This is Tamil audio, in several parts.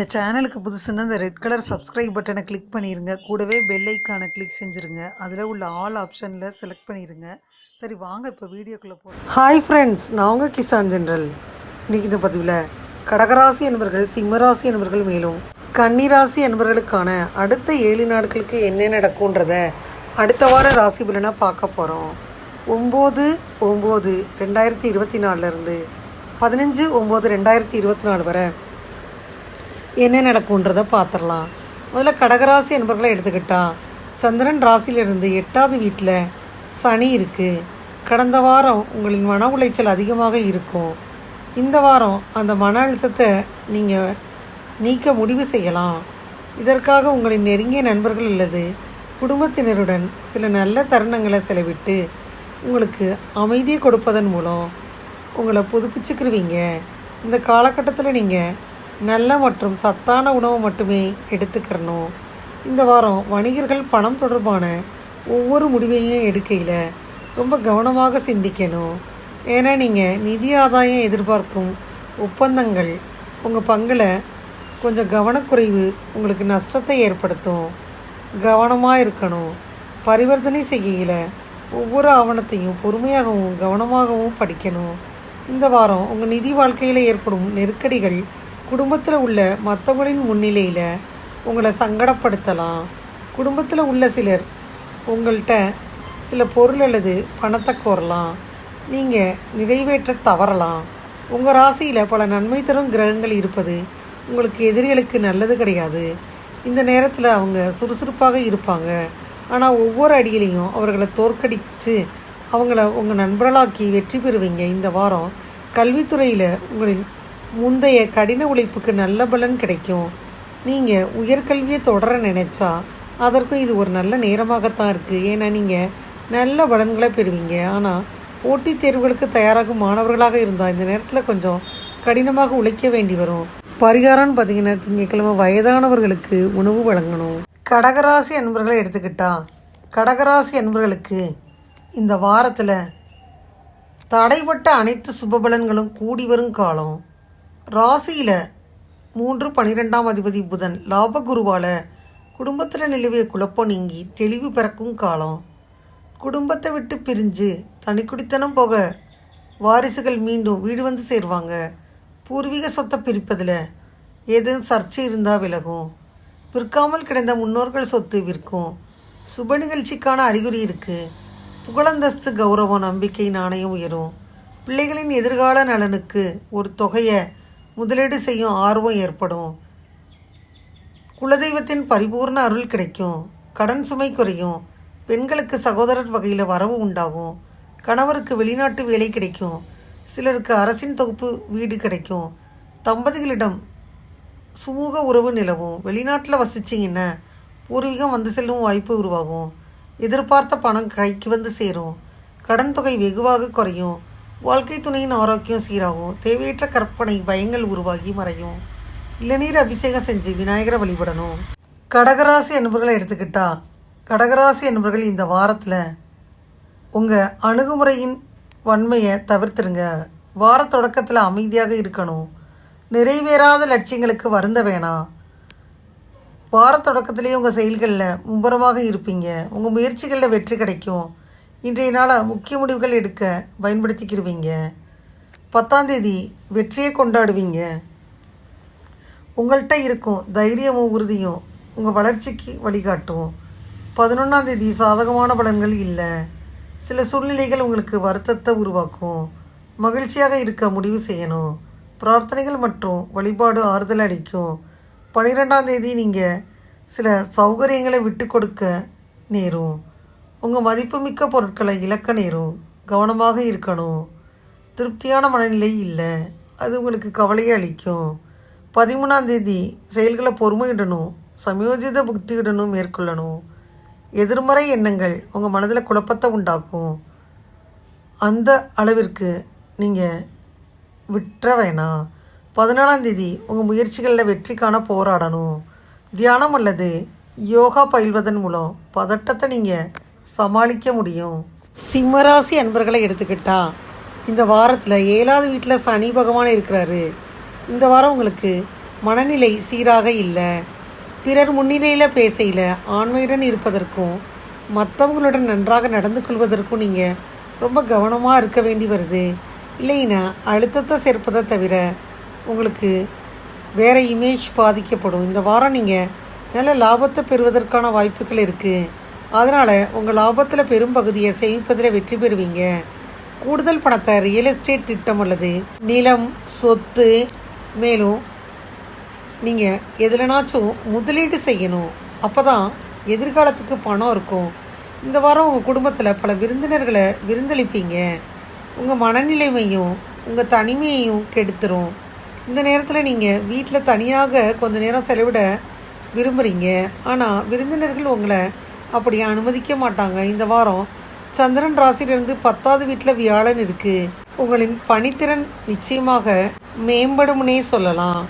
இந்த சேனலுக்கு புதுசுன்னா இந்த ரெட் கலர் சப்ஸ்கிரைப் பட்டனை கிளிக் பண்ணிடுங்க கூடவே பெல் ஐக்கானை கிளிக் செஞ்சுருங்க. அதில் உள்ள ஆல் ஆப்ஷனில் செலக்ட் பண்ணிடுங்க சரி வாங்க இப்போ வீடியோக்குள்ளே போகிறோம் ஹாய் ஃப்ரெண்ட்ஸ் நான் உங்கள் கிசான் ஜென்ரல் இன்றைக்கி இந்த பதிவில் கடகராசி என்பவர்கள் சிம்மராசி என்பவர்கள் மேலும் கன்னிராசி என்பவர்களுக்கான அடுத்த ஏழு நாட்களுக்கு என்ன நடக்கும்ன்றத அடுத்த வார ராசி பலனை பார்க்க போகிறோம் ஒம்பது ஒம்பது ரெண்டாயிரத்தி இருபத்தி நாலுலேருந்து பதினஞ்சு ஒம்பது ரெண்டாயிரத்தி இருபத்தி நாலு வரை என்ன நடக்கும்ன்றதை பார்த்துடலாம். முதல்ல கடகராசி என்பவர்களை எடுத்துக்கிட்டால் சந்திரன் ராசியிலிருந்து எட்டாவது வீட்டில் சனி இருக்குது கடந்த வாரம் உங்களின் மன உளைச்சல் அதிகமாக இருக்கும். இந்த வாரம் அந்த மன அழுத்தத்தை நீங்கள் நீக்க முடிவு செய்யலாம். இதற்காக உங்களின் நெருங்கிய நண்பர்கள் அல்லது குடும்பத்தினருடன் சில நல்ல தருணங்களை செலவிட்டு உங்களுக்கு அமைதியை கொடுப்பதன் மூலம் உங்களை புதுப்பிச்சுக்கிருவீங்க. இந்த காலகட்டத்தில் நீங்கள் நல்ல மற்றும் சத்தான உணவு மட்டுமே எடுத்துக்கிறணும் இந்த வாரம் வணிகர்கள் பணம் தொடர்பான ஒவ்வொரு முடிவையும் எடுக்கையில் ரொம்ப கவனமாக சிந்திக்கணும். ஏன்னா நீங்கள் நிதி ஆதாயம் எதிர்பார்க்கும் ஒப்பந்தங்கள் உங்கள் பங்கில் கொஞ்சம் கவனக்குறைவு உங்களுக்கு நஷ்டத்தை ஏற்படுத்தும். கவனமாக இருக்கணும். பரிவர்த்தனை செய்கையில் ஒவ்வொரு ஆவணத்தையும் பொறுமையாகவும் கவனமாகவும் படிக்கணும். இந்த வாரம் உங்கள் நிதி வாழ்க்கையில் ஏற்படும் நெருக்கடிகள் குடும்பத்தில் உள்ள மற்றவங்களின் முன்னிலையில் உங்களை சங்கடப்படுத்தலாம். குடும்பத்தில் உள்ள சிலர் உங்கள்கிட்ட சில பொருள் அல்லது பணத்தை கோரலாம். நீங்கள் நிறைவேற்ற தவறலாம். உங்கள் ராசியில் பல நன்மை தரும் கிரகங்கள் இருப்பது உங்களுக்கு எதிரிகளுக்கு நல்லது கிடையாது. இந்த நேரத்தில் அவங்க சுறுசுறுப்பாக இருப்பாங்க. ஆனால் ஒவ்வொரு அடியிலையும் அவர்களை தோற்கடித்து அவங்கள உங்கள் நண்பர்களாக்கி வெற்றி பெறுவீங்க. இந்த வாரம் கல்வித்துறையில் உங்களின் முந்தைய கடின உழைப்புக்கு நல்ல பலன் கிடைக்கும். நீங்கள் உயர்கல்வியை தொடர நினைச்சா அதற்கும் இது ஒரு நல்ல நேரமாகத்தான் இருக்குது ஏன்னா நீங்கள் நல்ல பலன்களை பெறுவீங்க. ஆனால் போட்டித் தேர்வுகளுக்கு தயாராகும் மாணவர்களாக இருந்தால் இந்த நேரத்தில் கொஞ்சம் கடினமாக உழைக்க வேண்டி வரும். பரிகாரம்னு பார்த்தீங்கன்னா திங்கக்கிழமை வயதானவர்களுக்கு உணவு வழங்கணும். கடகராசி அன்பர்களை எடுத்துக்கிட்டா கடகராசி அன்பர்களுக்கு இந்த வாரத்தில் தடைப்பட்ட அனைத்து சுபபலன்களும் கூடி வரும் காலம். ராசியில் மூன்று பனிரெண்டாம் அதிபதி புதன் லாபகுருவால் குடும்பத்தில் நிலவிய குழப்பம் நீங்கி தெளிவு பிறக்கும் காலம். குடும்பத்தை விட்டு பிரிஞ்சு தனிக்குடித்தனம் போக வாரிசுகள் மீண்டும் வீடு வந்து சேருவாங்க. பூர்வீக சொத்தை பிரிப்பதில் ஏதும் சர்ச்சை இருந்தால் விலகும். விற்காமல் கிடந்த முன்னோர்கள் சொத்து விற்கும். சுப நிகழ்ச்சிக்கான அறிகுறி இருக்குது புகழந்தஸ்து கௌரவம் நம்பிக்கை நாணயம் உயரும். பிள்ளைகளின் எதிர்கால நலனுக்கு ஒரு தொகையை முதலீடு செய்யும் ஆர்வம் ஏற்படும். குலதெய்வத்தின் பரிபூர்ண அருள் கிடைக்கும். கடன் சுமை குறையும். பெண்களுக்கு சகோதரர் வகையில் வரவு உண்டாகும். கணவருக்கு வெளிநாட்டு வேலை கிடைக்கும். சிலருக்கு அரசின் தொகுப்பு வீடு கிடைக்கும். தம்பதிகளிடம் சுமூக உறவு நிலவும். வெளிநாட்டில் வசிச்சிங்கன்னா பூர்வீகம் வந்து செல்லும் வாய்ப்பு உருவாகும். எதிர்பார்த்த பணம் கைக்கு வந்து சேரும். கடன் தொகை வெகுவாக குறையும். வாழ்க்கை துணையின் ஆரோக்கியம் சீராகும். தேவையற்ற கற்பனை பயங்கள் உருவாகி மறையும். இளநீர் அபிஷேகம் செஞ்சு விநாயகரை வழிபடணும். கடகராசி என்பவர்களை எடுத்துக்கிட்டா கடகராசி என்பவர்கள் இந்த வாரத்தில் உங்கள் அணுகுமுறையின் வன்மையை தவிர்த்துருங்க. வார தொடக்கத்தில் அமைதியாக இருக்கணும். நிறைவேறாத லட்சியங்களுக்கு வருந்த வேணாம். வார தொடக்கத்திலேயே உங்கள் செயல்களில் மும்பரமாக இருப்பீங்க. உங்கள் முயற்சிகளில் வெற்றி கிடைக்கும். இன்றைய நாளை முக்கிய முடிவுகள் எடுக்க பயன்படுத்திக்கிடுவீங்க பத்தாந்தேதி வெற்றியை கொண்டாடுவீங்க. உங்கள்கிட்ட இருக்கும் தைரியமும் உறுதியும் உங்கள் வளர்ச்சிக்கு வழிகாட்டும். பதினொன்றாம் தேதி சாதகமான பலன்கள் இல்லை. சில சூழ்நிலைகள் உங்களுக்கு வருத்தத்தை உருவாக்கும். மகிழ்ச்சியாக இருக்க முடிவு செய்யணும். பிரார்த்தனைகள் மற்றும் வழிபாடு ஆறுதல் அளிக்கும். பன்னிரெண்டாம் தேதி நீங்கள் சில சௌகரியங்களை விட்டு கொடுக்க நேரும். உங்கள் மதிப்புமிக்க பொருட்களை இழக்க நேரும் கவனமாக இருக்கணும் திருப்தியான மனநிலை இல்லை. அது உங்களுக்கு கவலையை அளிக்கும். பதிமூணாம் தேதி செயல்களை பொறுமையிடணும் சமயோஜித புக்தியுடனும் மேற்கொள்ளணும். எதிர்மறை எண்ணங்கள் உங்கள் மனதில் குழப்பத்தை உண்டாக்கும். அந்த அளவிற்கு நீங்கள் விட்டுற வேணாம். பதினாலாம் தேதி உங்கள் முயற்சிகளில் வெற்றி காண போராடணும். தியானம் அல்லது யோகா பயில்வதன் மூலம் பதட்டத்தை நீங்கள் சமாளிக்க முடியும். சிம்மராசி அன்பர்களை எடுத்துக்கிட்டா இந்த வாரத்தில் ஏழாவது வீட்டில் சனி பகவான் இருக்கிறாரு. இந்த வாரம் உங்களுக்கு மனநிலை சீராக இல்லை. பிறர் முன்னிலையில் பேசையில் ஆண்மையுடன் இருப்பதற்கும் மற்றவங்களுடன் நன்றாக நடந்து கொள்வதற்கும் நீங்கள் ரொம்ப கவனமாக இருக்க வேண்டி வருது. இல்லைன்னா அழுத்தத்தை சேர்ப்பதை தவிர உங்களுக்கு வேறு இமேஜ் பாதிக்கப்படும். இந்த வாரம் நீங்கள் நல்ல லாபத்தை பெறுவதற்கான வாய்ப்புகள் இருக்குது அதனால் உங்கள் லாபத்தில் பெரும்பகுதியை சேமிப்பதில் வெற்றி பெறுவீங்க. கூடுதல் பணத்தை ரியல் எஸ்டேட் திட்டம் அல்லது நிலம் சொத்து மேலும் நீங்கள் எதுலனாச்சும் முதலீடு செய்யணும். அப்போ தான் எதிர்காலத்துக்கு பணம் இருக்கும். இந்த வாரம் உங்கள் குடும்பத்தில் பல விருந்தினர்களை விருந்தளிப்பீங்க. உங்கள் மனநிலைமையும் உங்கள் தனிமையையும் கெடுத்துரும். இந்த நேரத்தில் நீங்கள் வீட்டில் தனியாக கொஞ்ச நேரம் செலவிட விரும்புகிறீங்க ஆனால் விருந்தினர்கள் உங்களை அப்படி அனுமதிக்க மாட்டாங்க. இந்த வாரம் சந்திரன் ராசியிலிருந்து பத்தாவது வீட்டில் வியாழன் இருக்குது உங்களின் பணித்திறன் நிச்சயமாக மேம்படும்னே சொல்லலாம்.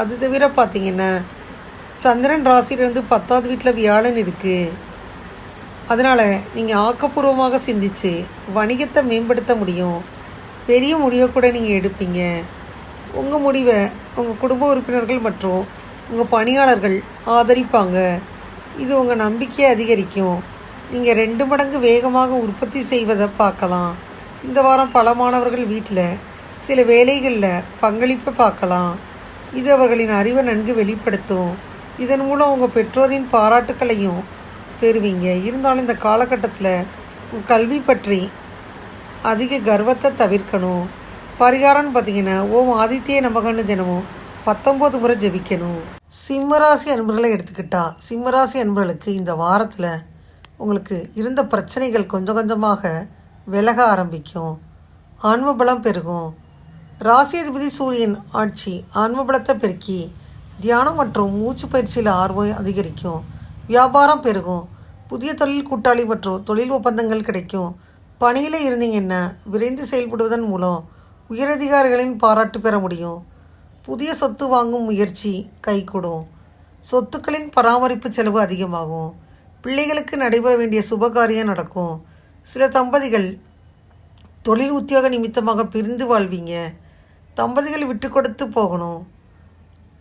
அது தவிர பார்த்தீங்கன்னா சந்திரன் ராசியிலிருந்து பத்தாவது வீட்டில் வியாழன் இருக்குது அதனால் நீங்கள் ஆக்கப்பூர்வமாக சிந்திச்சு வணிகத்தை மேம்படுத்த முடியும். பெரிய முடிவை கூட நீங்கள் எடுப்பீங்க. உங்கள் முடிவை உங்கள் குடும்ப உறுப்பினர்கள் மற்றும் உங்கள் பணியாளர்கள் ஆதரிப்பாங்க. இது உங்கள் நம்பிக்கையை அதிகரிக்கும். நீங்கள் ரெண்டு மடங்கு வேகமாக உற்பத்தி செய்வதை பார்க்கலாம். இந்த வாரம் பல மாணவர்கள் வீட்டில் சில வேலைகளில் பங்களிப்பை பார்க்கலாம். இது அவர்களின் அறிவை நன்கு வெளிப்படுத்தும். இதன் மூலம் உங்கள் பெற்றோரின் பாராட்டுக்களையும் பெறுவீங்க. இருந்தாலும் இந்த காலகட்டத்தில் உங்கள் கல்வி பற்றி அதிக கர்வத்தை தவிர்க்கணும். பரிகாரம்னு பார்த்தீங்கன்னா ஓம் ஆதித்ய நமகன்னு தினமும் பத்தொம்போது முறை ஜெபிக்கணும். சிம்மராசி அன்பர்களை எடுத்துக்கிட்டா சிம்மராசி அன்பர்களுக்கு இந்த வாரத்தில் உங்களுக்கு இருந்த பிரச்சனைகள் கொஞ்சம் கொஞ்சமாக விலக ஆரம்பிக்கும். ஆன்மபலம் பெருகும். ராசியதிபதி சூரியன் ஆட்சி ஆன்ம பலத்தை பெருக்கி தியானம் மற்றும் மூச்சு பயிற்சியில் ஆர்வம் அதிகரிக்கும். வியாபாரம் பெருகும். புதிய தொழில் கூட்டாளி மற்றும் தொழில் ஒப்பந்தங்கள் கிடைக்கும். பணியில் இருந்தீங்கன்னா விரைந்து செயல்படுவதன் மூலம் உயரதிகாரிகளின் பாராட்டு பெற முடியும். புதிய சொத்து வாங்கும் முயற்சி கைகூடும். சொத்துக்களின் பராமரிப்பு செலவு அதிகமாகும். பிள்ளைகளுக்கு நடைபெற வேண்டிய சுபகாரியம் நடக்கும். சில தம்பதிகள் தொழில் உத்தியோக நிமித்தமாக பிரிந்து வாழ்வீங்க. தம்பதிகள் விட்டு கொடுத்து போகணும்.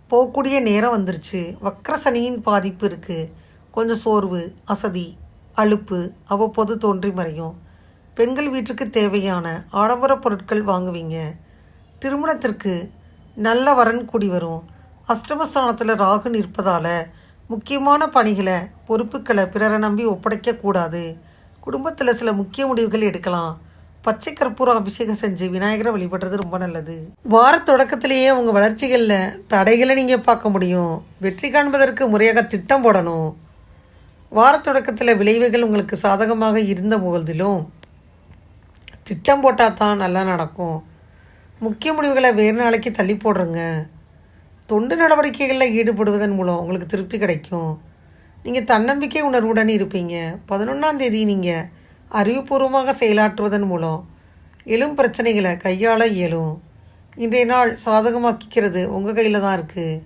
போகக்கூடிய நேரம் வந்துருச்சு. வக்கர சனியின் பாதிப்பு இருக்குது கொஞ்சம் சோர்வு அசதி அலுப்பு அவ்வப்போது தோன்றி மறையும். பெண்கள் வீட்டுக்கு தேவையான ஆடம்பர பொருட்கள் வாங்குவீங்க. திருமணத்திற்கு நல்ல வரன் கூடி வரும் அஷ்டமஸ்தானத்தில் ராகு நிற்பதால் முக்கியமான பணிகளை பொறுப்புகளை பிறரை நம்பி ஒப்படைக்கக்கூடாது குடும்பத்தில் சில முக்கிய முடிவுகள் எடுக்கலாம். பச்சை கற்பூரம் அபிஷேகம் செஞ்சு விநாயகரை வழிபடுறது ரொம்ப நல்லது. வார தொடக்கத்திலேயே உங்கள் வளர்ச்சிகளில் தடைகளை நீங்கள் பார்க்க முடியும். வெற்றி காண்பதற்கு முறையாக திட்டம் போடணும். வார தொடக்கத்தில் விளைவுகள் உங்களுக்கு சாதகமாக இருந்த போதிலும் திட்டம் போட்டால் தான் நல்லா நடக்கும். முக்கிய முடிவுகளை வேறு நாளைக்கு தள்ளி போடுறங்க. தொண்டு நடவடிக்கைகளில் ஈடுபடுவதன் மூலம் உங்களுக்கு திருப்தி கிடைக்கும். நீங்கள் தன்னம்பிக்கை உணர்வுடன் இருப்பீங்க. பதினொன்றாம் தேதி நீங்கள் அறிவுபூர்வமாக செயலாற்றுவதன் மூலம் எழும் பிரச்சனைகளை கையாள இயலும். இன்றைய நாள் சாதகமாக்கிக்கிறது உங்கள் கையில் தான் இருக்குது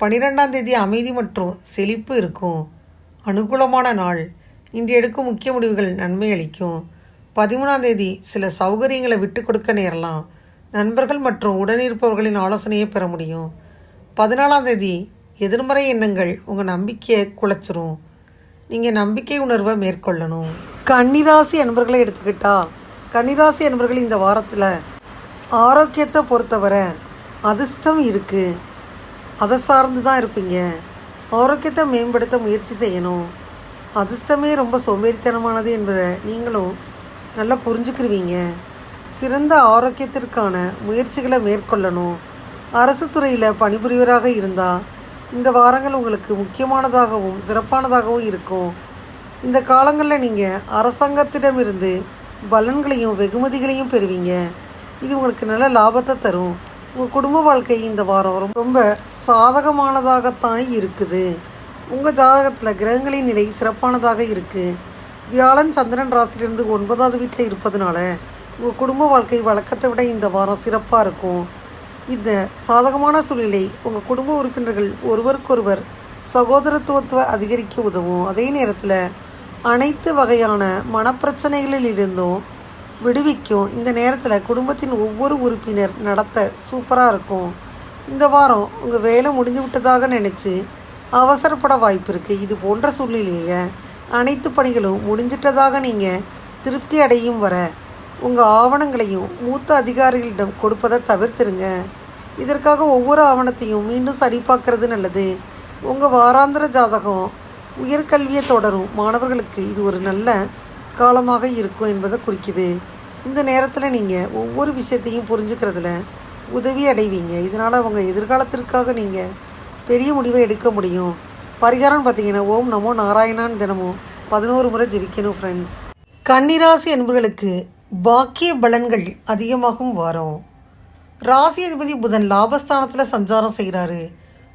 பன்னிரெண்டாம் தேதி அமைதி மற்றும் செழிப்பு இருக்கும். அனுகூலமான நாள். இன்று எடுக்கும் முக்கிய முடிவுகள் நன்மை அளிக்கும். பதிமூணாம் தேதி சில சௌகரியங்களை விட்டு கொடுக்க நேரலாம். நண்பர்கள் மற்றும் உடனிருப்பவர்களின் ஆலோசனையை பெற முடியும். பதினாலாம் தேதி எதிர்மறை எண்ணங்கள் உங்கள் நம்பிக்கையை குலைச்சிரும். நீங்கள் நம்பிக்கை உணர்வை மேற்கொள்ளணும். கன்னிராசி அன்பர்களை எடுத்துக்கிட்டா கன்னிராசி அன்பர்கள் இந்த வாரத்தில் ஆரோக்கியத்தை பொறுத்தவரை அதிர்ஷ்டம் இருக்குது அதை சார்ந்து தான் இருப்பீங்க. ஆரோக்கியத்தை மேம்படுத்த முயற்சி செய்யணும். அதிர்ஷ்டமே ரொம்ப சோம்பேறித்தனமானது என்பதை நீங்களும் நல்லா புரிஞ்சுக்கிருவீங்க. சிறந்த ஆரோக்கியத்திற்கான முயற்சிகளை மேற்கொள்ளணும். அரசு துறையில் பணிபுரிவராக இருந்தால் இந்த வாரங்கள் உங்களுக்கு முக்கியமானதாகவும் சிறப்பானதாகவும் இருக்கும். இந்த காலங்களில் நீங்கள் அரசாங்கத்திடமிருந்து பலன்களையும் வெகுமதிகளையும் பெறுவீங்க. இது உங்களுக்கு நல்ல லாபத்தை தரும். உங்கள் குடும்ப வாழ்க்கை இந்த வாரம் ரொம்ப- சாதகமானதாகத்தான் இருக்குது. உங்கள் ஜாதகத்தில் கிரகங்களின் நிலை சிறப்பானதாக இருக்குது வியாழன் சந்திரன் ராசிலிருந்து ஒன்பதாவது வீட்டில் இருப்பதுனால உங்கள் குடும்ப வாழ்க்கை வழக்கத்தை விட இந்த வாரம் சிறப்பாக இருக்கும். இந்த சாதகமான சூழ்நிலை உங்கள் குடும்ப உறுப்பினர்கள் ஒருவருக்கொருவர் சகோதரத்துவத்தை அதிகரிக்க உதவும். அதே நேரத்தில் அனைத்து வகையான மனப்பிரச்சனைகளில் இருந்தும் விடுவிக்கும். இந்த நேரத்தில் குடும்பத்தின் ஒவ்வொரு உறுப்பினர் நடத்த சூப்பராக இருக்கும். இந்த வாரம் உங்கள் வேலை முடிஞ்சு விட்டதாக நினச்சி அவசரப்பட வாய்ப்பு இருக்குது இது போன்ற சூழ்நிலையில் அனைத்து பணிகளும் முடிஞ்சிட்டதாக நீங்கள் திருப்தி அடையும் வர உங்கள் ஆவணங்களையும் மூத்த அதிகாரிகளிடம் கொடுப்பதை தவிர்த்துருங்க. இதற்காக ஒவ்வொரு ஆவணத்தையும் மீண்டும் சரிபார்க்கறது நல்லது. உங்கள் வாராந்திர ஜாதகம் உயர்கல்வியை தொடரும் மாணவர்களுக்கு இது ஒரு நல்ல காலமாக இருக்கும் என்பதை குறிக்குது. இந்த நேரத்தில் நீங்கள் ஒவ்வொரு விஷயத்தையும் புரிஞ்சுக்கிறதுல உதவி அடைவீங்க. இதனால் அவங்க எதிர்காலத்திற்காக நீங்கள் பெரிய முடிவை எடுக்க முடியும். பரிகாரம்னு பார்த்தீங்கன்னா ஓம் நமோ நாராயணான் தினமும் பதினோரு முறை ஜெபிக்கணும் ஃப்ரெண்ட்ஸ் கன்னிராசி என்பவர்களுக்கு பாக்கிய பலன்கள் அதிகமாகும் வாரம் ராசி அதிபதி புதன் லாபஸ்தானத்தில் சஞ்சாரம் செய்கிறாரு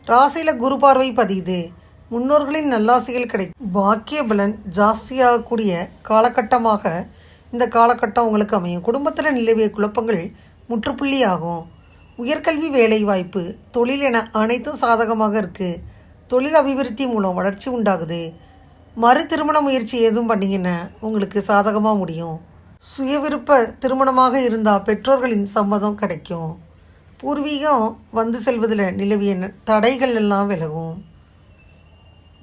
ராசியில் குரு பார்வை பதியுது. முன்னோர்களின் நல்லாசைகள் கிடைக்கும். பாக்கிய பலன் ஜாஸ்தியாகக்கூடிய காலகட்டமாக இந்த காலகட்டம் உங்களுக்கு அமையும். குடும்பத்தில் நிலவிய குழப்பங்கள் முற்றுப்புள்ளி ஆகும். உயர்கல்வி வேலைவாய்ப்பு தொழில் என அனைத்தும் சாதகமாக இருக்குது தொழில் அபிவிருத்தி மூலம் வளர்ச்சி உண்டாகுது. மறு திருமண முயற்சி எதுவும் பண்ணிங்கன்னா உங்களுக்கு சாதகமாக முடியும். சுயவிருப்ப திருமணமாக இருந்தால் பெற்றோர்களின் சம்மதம் கிடைக்கும். பூர்வீகம் வந்து செல்வதில் நிலவிய ந- தடைகள் எல்லாம் விலகும்.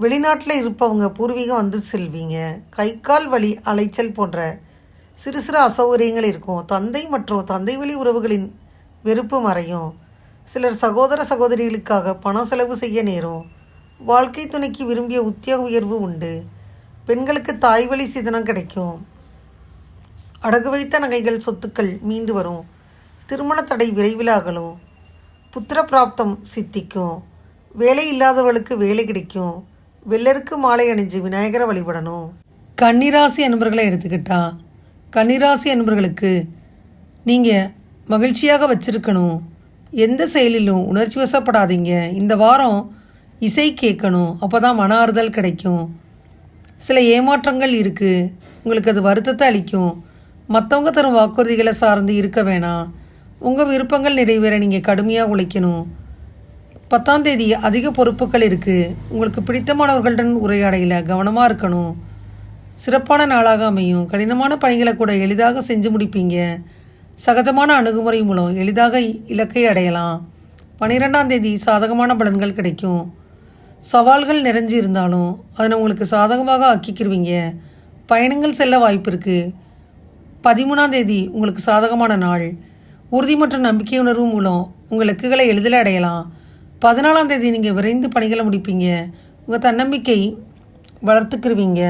வெளிநாட்டில் இருப்பவங்க பூர்வீகம் வந்து செல்வீங்க. கை கால் வலி அலைச்சல் போன்ற சிறு சிறு அசௌகரியங்கள் இருக்கும். தந்தை மற்றும் தந்தை வழி உறவுகளின் வெறுப்பு மறையும். சிலர் சகோதர சகோதரிகளுக்காக பணம் செலவு செய்ய நேரும். வாழ்க்கை துணைக்கு விரும்பிய உத்தியோக உயர்வு உண்டு. பெண்களுக்கு தாய் வழி சிதனம் கிடைக்கும். அடகு வைத்த நகைகள் சொத்துக்கள் மீண்டு வரும். திருமண தடை விரைவில் புத்திர பிராப்தம் சித்திக்கும். வேலை இல்லாதவர்களுக்கு வேலை கிடைக்கும். வெள்ளருக்கு மாலை அணிஞ்சு விநாயகரை வழிபடணும். கன்னிராசி அன்பர்களை எடுத்துக்கிட்டா கன்னிராசி அன்பர்களுக்கு நீங்கள் மகிழ்ச்சியாக வச்சிருக்கணும். எந்த செயலிலும் உணர்ச்சி வசப்படாதீங்க. இந்த வாரம் இசை கேட்கணும். அப்போ தான் மன ஆறுதல் கிடைக்கும். சில ஏமாற்றங்கள் இருக்குது உங்களுக்கு அது வருத்தத்தை அளிக்கும். மற்றவங்க தரும் வாக்குறுதிகளை சார்ந்து இருக்க வேணாம் உங்கள் விருப்பங்கள் நிறைவேற நீங்கள் கடுமையாக உழைக்கணும். பத்தாம் தேதி அதிக பொறுப்புகள் இருக்குது உங்களுக்கு பிடித்தமானவர்களுடன் உரையாடையில் கவனமாக இருக்கணும். சிறப்பான நாளாக அமையும். கடினமான பணிகளை கூட எளிதாக செஞ்சு முடிப்பீங்க. சகஜமான அணுகுமுறை மூலம் எளிதாக இலக்கை அடையலாம். பன்னிரெண்டாம் தேதி சாதகமான பலன்கள் கிடைக்கும். சவால்கள் நிறைஞ்சு இருந்தாலும் அதனை உங்களுக்கு சாதகமாக ஆக்கிக்கிருவீங்க. பயணங்கள் செல்ல வாய்ப்பு இருக்குது பதிமூணாம் தேதி உங்களுக்கு சாதகமான நாள். உறுதி மற்றும் நம்பிக்கை உணர்வு மூலம் உங்கள் இலக்குகளை எளிதில் அடையலாம். பதினாலாம் தேதி நீங்கள் விரைந்து பணிகளை முடிப்பீங்க. உங்கள் தன்னம்பிக்கை வளர்த்துக்கிருவீங்க.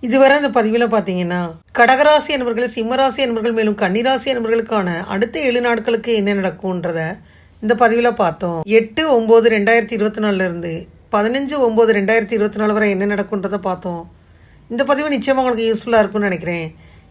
இதுவரை இந்த பதிவில் பார்த்தீங்கன்னா கடகராசி என்பவர்கள் சிம்மராசி என்பவர்கள் மேலும் கன்னிராசி என்பவர்களுக்கான அடுத்த ஏழு நாட்களுக்கு என்ன நடக்கும்ன்றத இந்த பதிவில் பார்த்தோம். எட்டு ஒம்பது ரெண்டாயிரத்தி இருபத்தி நாலுலேருந்து பதினஞ்சு ஒம்பது ரெண்டாயிரத்தி இருபத்தி நாலு வரை என்ன நடக்கும்ன்றதை பார்த்தோம். இந்த பதிவு நிச்சயமாக உங்களுக்கு யூஸ்ஃபுல்லாக இருக்கும்னு நினைக்கிறேன்.